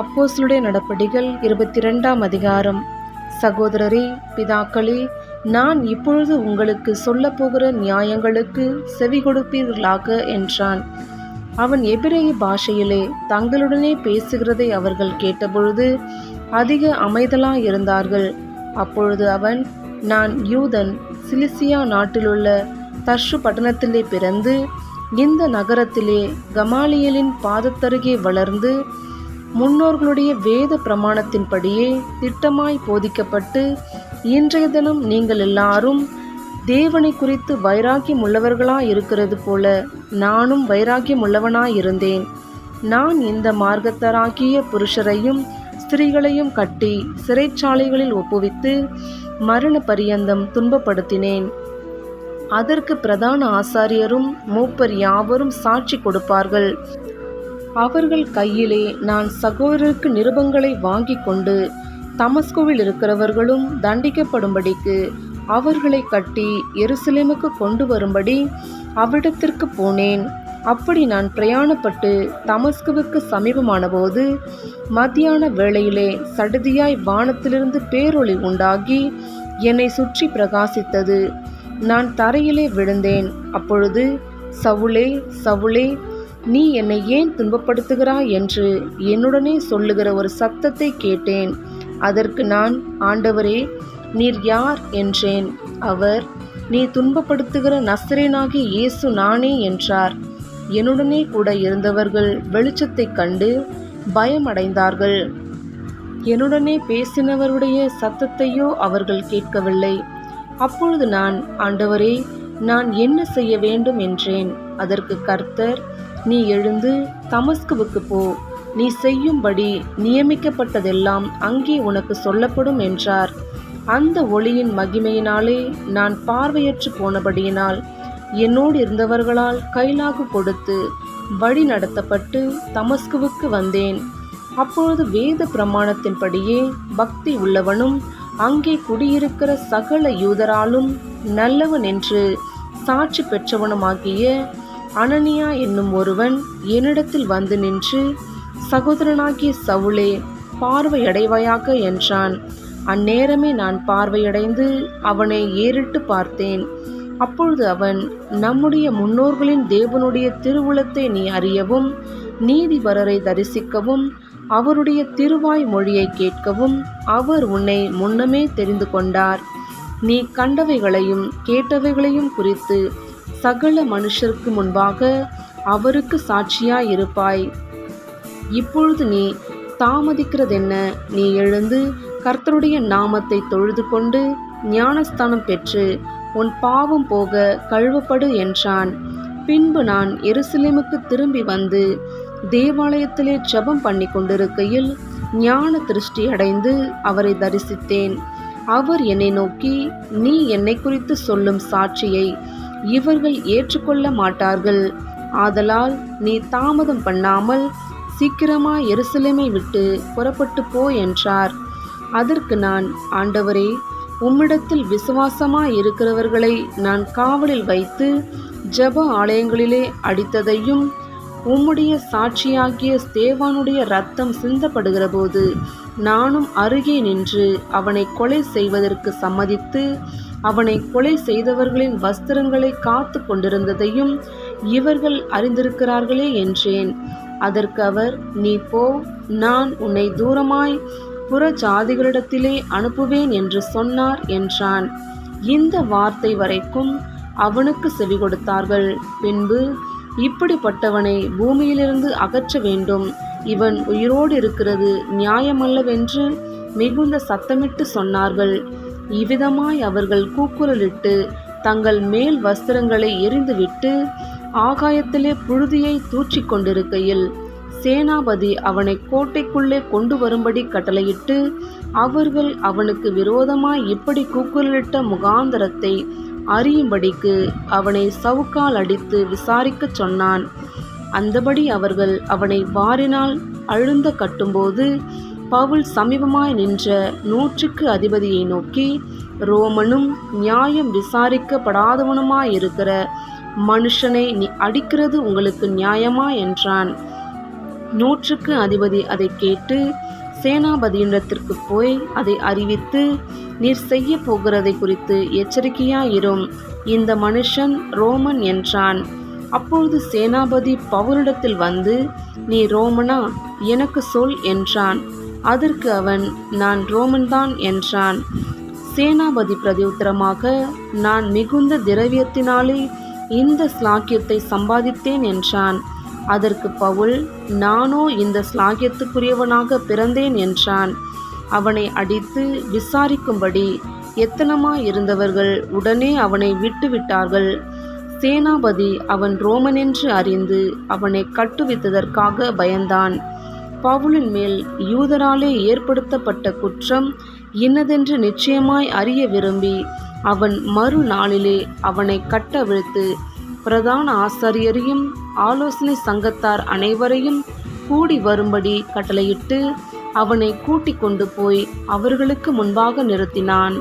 அப்போஸ்தலருடைய நடப்படிகள் இருபத்தி ரெண்டாம் அதிகாரம். சகோதரரே பிதாக்களே நான் இப்பொழுது உங்களுக்கு சொல்லப்போகிற நியாயங்களுக்கு செவி கொடுப்பீர்களாக என்றான். அவன் எபிரேய பாஷையிலே தங்களுடனே பேசுகிறதை அவர்கள் கேட்டபொழுது அதிக அமைதலாயிருந்தார்கள். அப்பொழுது அவன் நான் யூதன் சிலிசியா நாட்டிலுள்ள தர்ஷு பட்டணத்திலே பிறந்து இந்த நகரத்திலே கமாலியலின் பாதத்தருகே வளர்ந்து முன்னோர்களுடைய வேத பிரமாணத்தின்படியே திட்டமாய் போதிக்கப்பட்டு இன்றைய தினம் நீங்கள் எல்லாரும் தேவனை குறித்து வைராக்கியம் உள்ளவர்களாய் இருக்கிறது போல நானும் வைராக்கியம் உள்ளவனாய் இருந்தேன் நான் இந்த மார்க்கத்தராகிய புருஷரையும் ஸ்திரீகளையும் கட்டி சிறைச்சாலைகளில் ஒப்புவித்து மரண பரியந்தம் துன்பப்படுத்தினேன். அதற்கு பிரதான ஆசாரியரும் மூப்பர் யாவரும் சாட்சி கொடுப்பார்கள். அவர்கள் கையிலே நான் சகோதரருக்கு நிருபங்களை வாங்கி கொண்டு தமஸ்குவில் இருக்கிறவர்களும் தண்டிக்கப்படும்படிக்கு அவர்களை கட்டி எருசலேமுக்கு கொண்டு வரும்படி அவ்விடத்திற்கு போனேன். அப்படி நான் பிரயாணப்பட்டு தமஸ்குவுக்கு சமீபமானபோது மத்தியான வேளையிலே சடுதியாய் வானத்திலிருந்து பேரொளி உண்டாகி என்னை சுற்றி பிரகாசித்தது. நான் தரையிலே விழுந்தேன். அப்பொழுது சவுளே சவுளே நீ என்னை ஏன் துன்பப்படுத்துகிறாய் என்று என்னுடனே சொல்லுகிற ஒரு சத்தத்தை கேட்டேன். அதற்கு நான் ஆண்டவரே நீர் யார்? என்றேன். அவர் நீ துன்பப்படுத்துகிற நஸ்ரேனாகி இயேசு நானே என்றார். என்னுடனே கூட இருந்தவர்கள் வெளிச்சத்தைக் கண்டு பயமடைந்தார்கள். என்னுடனே பேசினவருடைய சத்தத்தையோ அவர்கள் கேட்கவில்லை. அப்பொழுது நான் ஆண்டவரே நான் என்ன செய்ய வேண்டும்? என்றேன். அதற்கு கர்த்தர் நீ எழுந்து தமஸ்குவுக்கு போ. நீ செய்யும்படி நியமிக்கப்பட்டதெல்லாம் அங்கே உனக்கு சொல்லப்படும் என்றார். அந்த ஒளியின் மகிமையினாலே நான் பார்வையற்று போனபடியினால் என்னோடு இருந்தவர்களால் கைலாகு கொடுத்து வழி நடத்தப்பட்டு தமஸ்குவுக்கு வந்தேன். அப்பொழுது வேத பிரமாணத்தின்படியே பக்தி உள்ளவனும் அங்கே குடியிருக்கிற சகல யூதராலும் நல்லவன் என்று சாட்சி பெற்றவனுமாகிய அனனியா என்னும் ஒருவன் என்னிடத்தில் வந்து நின்று சகோதரனாகிய சவுளே பார்வையடைவாயாக என்றான். அந்நேரமே நான் பார்வையடைந்து அவனை ஏறிட்டு பார்த்தேன். அப்பொழுது அவன் நம்முடைய முன்னோர்களின் தேவனுடைய திருவுளத்தை நீ அறியவும் நீதிபரரை தரிசிக்கவும் அவருடைய திருவாய் மொழியை கேட்கவும் அவர் உன்னை முன்னமே தெரிந்து கொண்டார். நீ கண்டவைகளையும் கேட்டவைகளையும் குறித்து சகல மனுஷருக்கு முன்பாக அவருக்கு சாட்சியாயிருப்பாய். இப்பொழுது நீ தாமதிக்கிறதென்ன? நீ எழுந்து கர்த்தருடைய நாமத்தை தொழுது கொண்டு ஞானஸ்தானம் பெற்று உன் பாவம் போக கழுவப்படு என்றான். பின்பு நான் எருசலேமுக்கு திரும்பி வந்து தேவாலயத்திலே ஜெபம் பண்ணி கொண்டிருக்கையில் ஞான திருஷ்டி அடைந்து அவரை தரிசித்தேன். அவர் என்னை நோக்கி நீ என்னை குறித்து சொல்லும் சாட்சியை இவர்கள் ஏற்றுக்கொள்ள மாட்டார்கள். ஆதலால் நீ தாமதம் பண்ணாமல் சீக்கிரமாக எருசலேமை விட்டு புறப்பட்டு போ என்றார். அதற்கு நான் ஆண்டவரே உம்மிடத்தில் விசுவாசமாய் இருக்கிறவர்களை நான் காவலில் வைத்து ஜெப ஆலயங்களிலே அடித்ததையும் உம்முடைய சாட்சியாகிய ஸ்தேவானுடைய ரத்தம் சிந்தப்படுகிற போது நானும் அருகே நின்று அவனை கொலை செய்வதற்கு சம்மதித்து அவனை கொலை செய்தவர்களின் வஸ்திரங்களை காத்து கொண்டிருந்ததையும் இவர்கள் அறிந்திருக்கிறார்களே என்றேன். அதற்கு அவர் நீ போ நான் உன்னை தூரமாய் புற ஜாதிகளிடத்திலே அனுப்புவேன் என்று சொன்னார் என்றான். இந்த வார்த்தை வரைக்கும் அவனுக்கு செவி கொடுத்தார்கள். பின்பு இப்படிப்பட்டவனை பூமியிலிருந்து அகற்ற வேண்டும். இவன் உயிரோடு இருக்கிறது நியாயமல்லவென்று மிகுந்த சத்தமிட்டு சொன்னார்கள். இவ்விதமாய் அவர்கள் கூக்குரலிட்டு தங்கள் மேல் வஸ்திரங்களை எரிந்துவிட்டு ஆகாயத்திலே புழுதியை தூற்றி கொண்டிருக்கையில் சேனாபதி அவனை கோட்டைக்குள்ளே கொண்டு வரும்படி கட்டளையிட்டு அவர்கள் அவனுக்கு விரோதமாய் இப்படி கூக்குரலிட்ட முகாந்தரத்தை அறியும்படிக்கு அவனை சவுக்கால் அடித்து விசாரிக்கச் சொன்னான். அந்தபடி அவர்கள் அவனை வாரினால் அழுந்த கட்டும்போது பவுல் சமீபமாய் நின்ற நூற்றுக்கு அதிபதியை நோக்கி ரோமனும் நியாயம் விசாரிக்கப்படாதவனுமாயிருக்கிற மனுஷனை நீ அடிக்கிறது உங்களுக்கு நியாயமா? என்றான். நூற்றுக்கு அதிபதி அதை கேட்டு சேனாபதியிடத்திற்கு போய் அதை அறிவித்து நீர் செய்ய போகிறதை குறித்து எச்சரிக்கையாயிரும். இந்த மனுஷன் ரோமன் என்றான். அப்பொழுது சேனாபதி பவுலிடத்தில் வந்து நீ ரோமனா? எனக்கு சொல் என்றான். அதற்கு அவன் நான் ரோமன்தான் என்றான். சேனாபதி பிரதியுத்தரமாக நான் மிகுந்த திரவியத்தினாலே இந்த ஸ்லாக்கியத்தை சம்பாதித்தேன் என்றான். அதற்கு பவுல் நானோ இந்த ஸ்லாகியத்துக்குரியவனாக பிறந்தேன் என்றான். அவனை அடித்து விசாரிக்கும்படி எத்தனமாயிருந்தவர்கள் உடனே அவனை விட்டுவிட்டார்கள். சேனாபதி அவன் ரோமனென்று அறிந்து அவனை கட்டுவித்ததற்காக பயந்தான். பவுலின் மேல் யூதராலே ஏற்படுத்தப்பட்ட குற்றம் இன்னதென்று நிச்சயமாய் அறிய விரும்பி அவன் மறுநாளிலே அவனை கட்டவிழ்த்து பிரதான ஆசாரியரையும் ஆலோசனை சங்கத்தார் அனைவரையும் கூடி வரும்படி கட்டளையிட்டு அவனை கூட்டிக் கொண்டு போய் அவர்களுக்கு முன்பாக நிறுத்தினான்.